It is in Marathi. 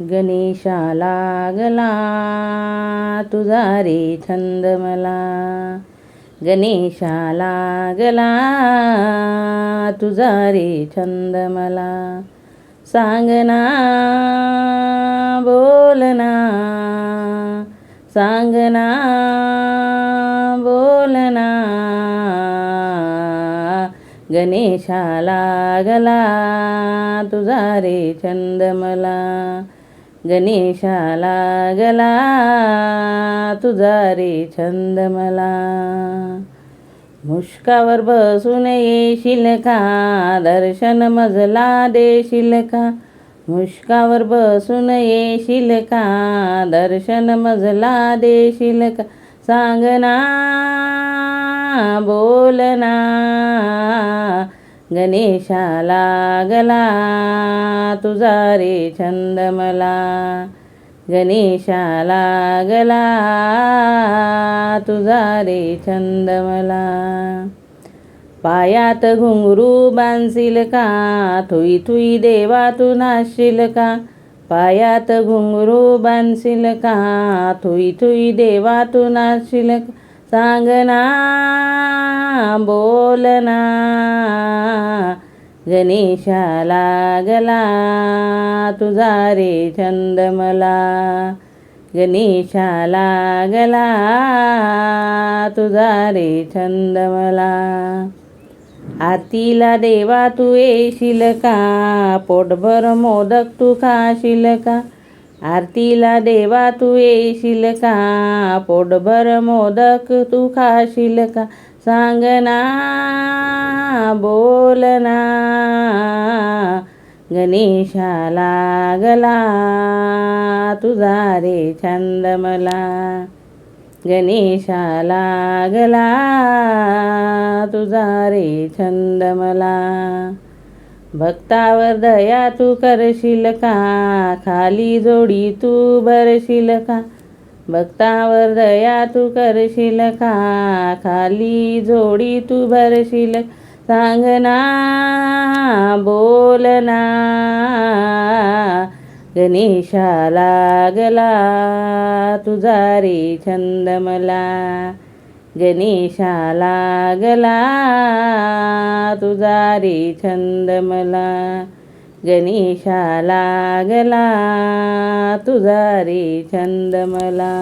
गणेशा लागला तुझा रे छंद मला गणेशा लागला तुझा रे छंद मला सांगना बोलना सांगना बोलना गणेशा लागला तुझा रे छंद मला गणेशा लागला तुझा रे छंद मला मुष्कावर बसून येशील का? दर्शन मजला देशील का? मुष्कावर बसून येशील का? दर्शन मजला देशील का? सांगना बोलना गणेशा लागला तुझा रे छंद मला गणेशा लागला तुझा रे छंद मला पायात घुंगरू बांधशील का? थुई थुई देवा तू नाचशील का? पायात घुंगरू बांधशील का? थुई थुई देवा तू नाचशील का? सांगना बोलना गणेशा लागला तुझा रे छंद मला. गणेशा लागला तुझा रे छंद मला. आतीला देवा तू येशील का? पोटभर मोदक तू खाशील का? आरतीला देवा तू येशील का? पोटभर मोदक तू खाशील का? सांगना बोलना गणेशा लागला तुझा रे छंद मला. गणेशा लागला तुझा रे छंद मला. भक्तावर दया तू करशील का? खाली जोडी तू भरशील का? भक्तावर दया तू करशील का? खाली जोडी तू भरशील सांगना बोलना गणेशा लागला तुझा रे छंद मला. गणेशा लागला तुझा रे छंद मला गणेशा लागला तुझा रे छंद मला